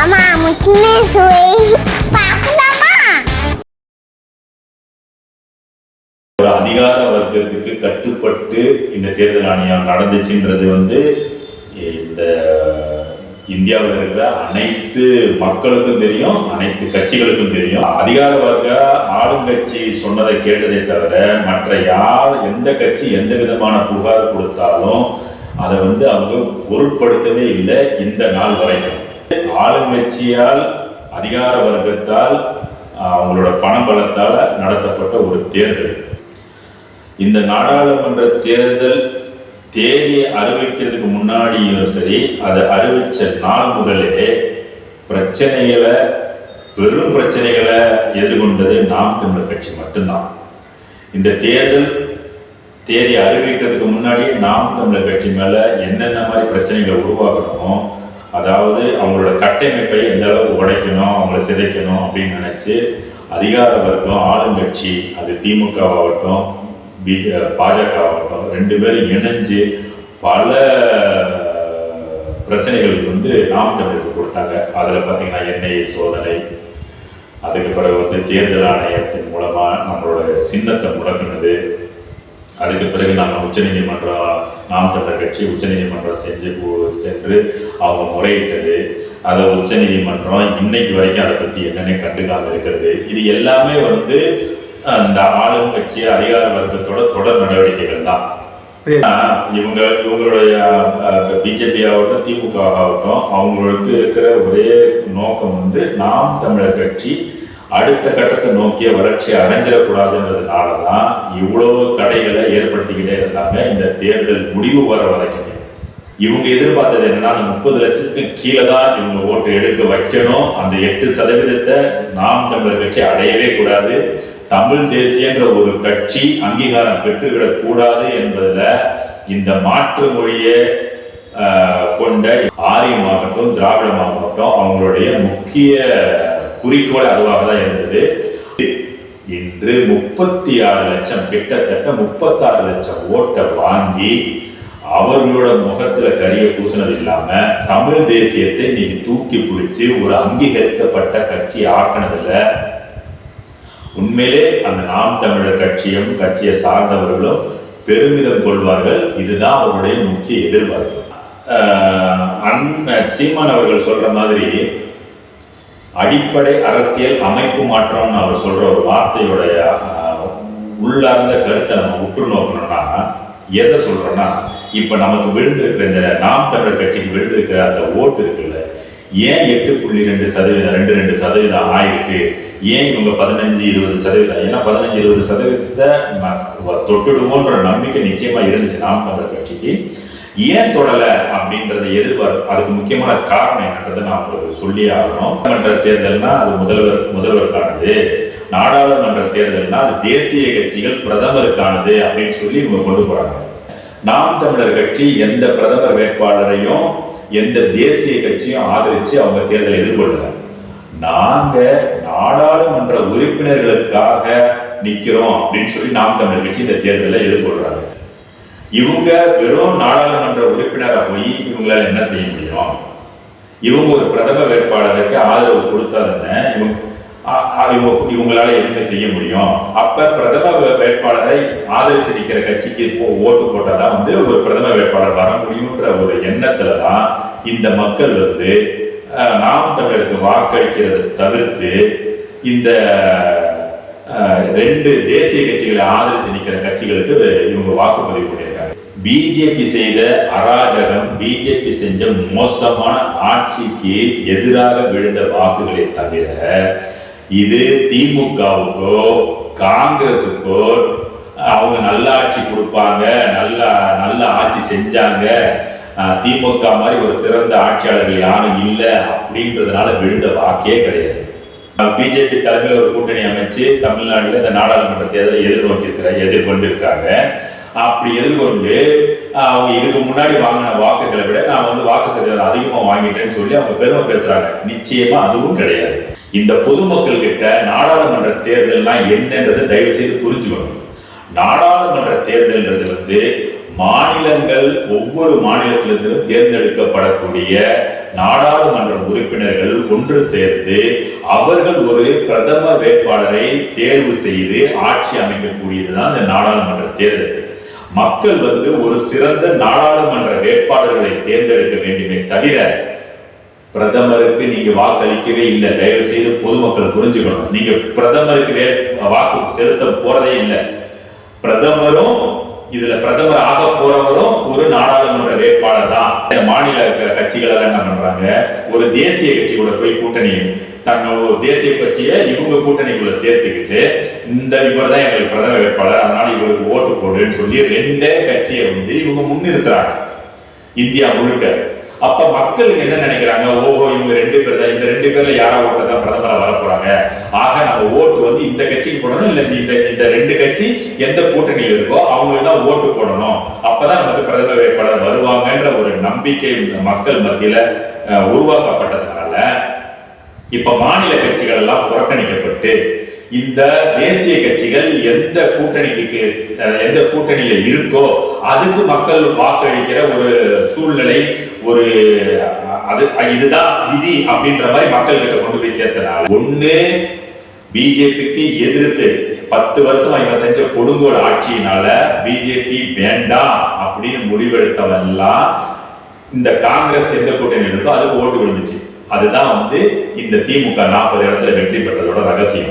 அம்மா முக்கியமே சுவை பார்க்கலாமா ஒரு அதிகார வர்க்கத்துக்கு கட்டுப்பட்டு இந்த தேர்தல் ஆணையம் நடந்துச்சுன்றது வந்து இந்த இந்தியாவில் இருக்கிற அனைத்து மக்களுக்கும் தெரியும் அனைத்து கட்சிகளுக்கும் தெரியும். அதிகார வர்க்க ஆளுங்கட்சி சொன்னதை கேட்டதை தவிர மற்ற யார் எந்த கட்சி எந்த விதமான புகார் கொடுத்தாலும் அதை வந்து அவங்க பொருட்படுத்தவே இல்லை இந்த நாள் வரைக்கும். ஆளுங்கட்சியால் அதிகார வர்க்கத்தால் அவங்களோட பணபலத்தால் நடத்தப்பட்ட ஒரு தேர்தல். இந்த நாடாளுமன்ற தேர்தல் தேதியை அறிவிக்கிறதுக்கு முன்னாடியும் சரி அதை அறிவிச்ச நாள் முதலே பிரச்சனைகளை பெரும் பிரச்சனைகளை எதிர்கொண்டது நாம் தமிழர் கட்சி மட்டும்தான். இந்த தேர்தல் தேதி அறிவிக்கிறதுக்கு முன்னாடி நாம் தமிழர் கட்சி மேலே என்னென்ன மாதிரி பிரச்சனைகளை உருவாக்கணுமோ அதாவது அவங்களோட கட்டமைப்பை எந்த அளவுக்கு உடைக்கணும் அவங்கள சிதைக்கணும் அப்படின்னு நினச்சி அதிகார வர்க்கம் ஆளுங்கட்சி அது திமுகவாகட்டும் பிஜ பாஜக ஆகட்டும் ரெண்டு பேரும் இணைஞ்சு பல பிரச்சனைகளுக்கு வந்து நாம் தமிழுக்கு கொடுத்தாங்க. அதில் பார்த்தீங்கன்னா எண்ணெய் சோதனை அதுக்கு பிறகு வந்து தேர்தல் ஆணையத்தின் மூலமாக நம்மளோட சின்னத்தை முடக்கினது அதுக்கு பிறகு நம்ம உச்சநீதிமன்றம் நாம் தமிழர் கட்சி உச்சநீதிமன்றம் செஞ்சு சென்று அவங்க முறையிட்டது. அதை உச்சநீதிமன்றம் இன்னைக்கு வரைக்கும் அதை பற்றி என்னென்ன கண்டுக்காம இருக்கிறது. இது எல்லாமே வந்து அந்த ஆளும் கட்சி அதிகார வர்க்கத்தோட தொடர் நடவடிக்கைகள் தான். இவங்க இவங்களுடைய பிஜேபி ஆகட்டும் திமுக ஆகட்டும் அவங்களுக்கு இருக்கிற ஒரே நோக்கம் வந்து நாம் தமிழர் கட்சி அடுத்த கட்டத்தை நோக்கிய வளர்ச்சி அடைஞ்சிடக்கூடாதுன்றதுனால தான் இவ்வளோ தடைகளை ஏற்படுத்திக்கிட்டே இருந்தாங்க இந்த தேர்தல் முடிவு வர வரைக்கும். இவங்க எதிர்பார்த்தது என்னன்னா அந்த முப்பது லட்சத்துக்கு கீழே தான் இவங்க ஓட்டு எடுக்க வைக்கணும். அந்த எட்டு சதவீதத்தை நாம் தமிழர் கட்சி அடையவே கூடாது. தமிழ் தேசியன்ற ஒரு கட்சி அங்கீகாரம் பெற்றுவிடக் கூடாது என்பதுல இந்த மாற்று மொழியை கொண்ட ஆரியமாகட்டும் திராவிடமாகட்டும் அவங்களுடைய முக்கிய குறிக்கோள் அதுவாக தான் இருந்தது. இன்று முப்பத்தி ஆறு லட்சம் கிட்டத்தட்ட முப்பத்தாறு லட்சம் ஓட்டை வாங்கி அவர்களோட முகத்துல கரிய பூசினது இல்லாம தமிழ் தேசியத்தை இன்னைக்கு தூக்கி பிடிச்சி ஒரு அங்கீகரிக்கப்பட்ட கட்சி ஆக்கினதுல உண்மையிலே அந்த நாம் தமிழர் கட்சியும் கட்சியை சார்ந்தவர்களும் பெருமிதம் கொள்வார்கள். இதுதான் அவருடைய முக்கிய எதிர்பார்ப்பு. ஆஹ் அண்ணன் சீமான் அவர்கள் சொல்ற மாதிரி அடிப்படை அரசியல் அமைப்பு மாற்றம்னு அவர் சொல்ற ஒரு வார்த்தையுடைய உள்ளார்ந்த கருத்தை நம்ம உற்று நோக்கணும்னா எதை சொல்றோம்னா இப்ப நமக்கு விழுந்திருக்கிற இந்த நாம் தமிழர் கட்சிக்கு விழுந்திருக்கிற அந்த ஓட்டு இருக்குல்ல ஏன் எட்டு புள்ளி ரெண்டு சதவீதம் ரெண்டு ரெண்டு சதவீதம் ஆயிருக்கு? ஏன் இவங்க பதினஞ்சு இருபது சதவீதம்? ஏன்னா பதினஞ்சு இருபது சதவீதத்தை தொட்டுடுமோன்ற தொட்டுடுவோன்ற நம்பிக்கை நிச்சயமா இருந்துச்சு நாம் தமிழர் கட்சிக்கு. ஏன் தொடல அப்படின்றத எதிர்பார்ப்பு அதுக்கு முக்கியமான காரணம் என்னன்றதை நான் உங்களுக்கு சொல்லி ஆகணும். மன்ற தேர்தல்னா அது முதல்வர் முதல்வருக்கானது. நாடாளுமன்ற தேர்தல்னா அது தேசிய கட்சிகள் பிரதமருக்கானது அப்படின்னு சொல்லி இவங்க கொண்டு போறாங்க. நாம் தமிழர் கட்சி எந்த பிரதமர் வேட்பாளரையும் எந்த தேசிய கட்சியும் ஆதரிச்சு அவங்க தேர்தலை எதிர்கொள்ளல. நாங்க நாடாளுமன்ற உறுப்பினர்களுக்காக நிக்கிறோம் அப்படின்னு சொல்லி நாம் தமிழர் கட்சி இந்த தேர்தலை எதிர்கொள்றாங்க. இவங்க வெறும் நாடாளுமன்ற உறுப்பினராக போய் இவங்களால என்ன செய்ய முடியும்? இவங்க ஒரு பிரதம வேட்பாளருக்கு ஆதரவு கொடுத்தாதானே இவங்க இவங்க இவங்களால எதுவுமே செய்ய முடியும்? அப்ப பிரதம வேட்பாளரை ஆதரிச்சு நிற்கிற கட்சிக்கு போ- ஓட்டு போட்டாதான் வந்து ஒரு பிரதம வேட்பாளர் வர முடியுன்ற ஒரு எண்ணத்துல தான் இந்த மக்கள் வந்து நாம் தமிழருக்கு வாக்களிக்கிறதை தவிர்த்து இந்த ரெண்டு தேசிய கட்சிகளை ஆதரிச்சு நிற்கிற கட்சிகளுக்கு இவங்க வாக்குப்பதிவு பண்ணியிருக்காங்க பிஜேபி செய்த அராஜகம் பிஜேபி செஞ்ச மோசமான ஆட்சிக்கு எதிராக விழுந்த வாக்குகளை தவிர இது திமுகவுக்கோ காங்கிரஸுக்கோ அவங்க நல்ல ஆட்சி கொடுப்பாங்க நல்ல நல்ல ஆட்சி செஞ்சாங்க திமுக மாதிரி ஒரு சிறந்த ஆட்சியாளர்கள் யாரும் இல்லை அப்படின்றதுனால விழுந்த வாக்கே கிடையாது. பிஜேபி தலைமையில் ஒரு கூட்டணி அமைச்சு தமிழ்நாட்டில் இந்த நாடாளுமன்ற தேர்தலை எதிர்நோக்கி இருக்கிற எதிர்கொண்டு இருக்காங்க அப்படி எதிர்கொண்டு அவங்க இதுக்கு முன்னாடி வாங்கின வாக்குகளை விட நான் வந்து வாக்கு சதவீதம் அதிகமாக வாங்கிட்டேன்னு சொல்லி அவங்க பெருமை பேசுறாங்க. நிச்சயமா அதுவும் கிடையாது. இந்த பொதுமக்கள் கிட்ட நாடாளுமன்ற தேர்தல்னா என்னன்றதை தயவு செய்து புரிஞ்சுக்கணும். நாடாளுமன்ற தேர்தல்ன்றது வந்து மாநிலங்கள் ஒவ்வொரு மாநிலத்திலிருந்தும் தேர்ந்தெடுக்கப்படக்கூடிய நாடாளுமன்ற உறுப்பினர்கள் ஒன்று சேர்ந்து அவர்கள் ஒரு பிரதம வேட்பாளரை தேர்வு செய்து ஆட்சி அமைக்கக்கூடியதுதான் இந்த நாடாளுமன்ற தேர்தல். மக்கள் வந்து ஒரு சிறந்த நாடாளுமன்ற வேட்பாளர்களை தேர்ந்தெடுக்க வேண்டுமே தவிர பிரதமருக்கு நீங்க வாக்களிக்கவே இல்லை. தயவு செய்து பொதுமக்கள் புரிஞ்சுக்கணும். நீங்க பிரதமருக்கு வே- வாக்கு செலுத்த போறதே இல்லை. பிரதமரும் இதுல பிரதமர் ஆக போறவரும் ஒரு நாடாளுமன்ற வேட்பாளர் தான் மாநில கட்சிகள் எல்லாம் என்ன பண்றாங்க? ஒரு தேசிய கட்சி கூட போய் கூட்டணி தன்னோட தேசிய கட்சியை இவங்க கூட்டணிக்குள்ள சேர்த்துக்கிட்டு இந்த இவர் தான் எங்களுக்கு பிரதம வேட்பாளர் அதனால இவருக்கு ஓட்டு போடுன்னு சொல்லி ரெண்டே கட்சியை வந்து இவங்க முன்னிறுத்துறாங்க. இந்தியா முழுக்க. அப்ப மக்கள் என்ன நினைக்கிறாங்க? ஓஹோ இவங்க ரெண்டு பேர் தான். இந்த ரெண்டு பேர்ல யாரா ஓட்டு போறாங்க ஆக நம்ம ஓட்டு வந்து இந்த கட்சிக்கு போடணும் இல்ல இந்த இந்த ரெண்டு கட்சி எந்த கூட்டணியில் இருக்கோ அவங்களுக்கு தான் ஓட்டு போடணும். அப்பதான் நமக்கு பிரதம வேட்பாளர் வருவாங்கன்ற ஒரு நம்பிக்கை இந்த மக்கள் மத்தியில உருவாக்கப்பட்டதுனால இப்ப மாநில கட்சிகள் எல்லாம் புறக்கணிக்கப்பட்டு இந்த தேசிய கட்சிகள் எந்த கூட்டணிக்கு எந்த கூட்டணியில இருக்கோ அதுக்கு மக்கள் வாக்களிக்கிற ஒரு சூழ்நிலை ஒரு அது இதுதான் விதி அப்படின்ற மாதிரி மக்கள் கிட்ட கொண்டு போய் சேர்த்தனால. ஒண்ணு பிஜேபிக்கு எதிர்த்து பத்து வருஷமா இவன் செஞ்ச கொடுங்கோல் ஆட்சியினால பிஜேபி வேண்டாம் அப்படின்னு முடிவெடுத்தவன் எல்லாம் இந்த காங்கிரஸ் எந்த கூட்டணி இருக்கோ அதுக்கு ஓட்டு விழுந்துச்சு. அதுதான் வந்து இந்த திமுக நாற்பது இடத்துல வெற்றி பெற்றதோட ரகசியம்.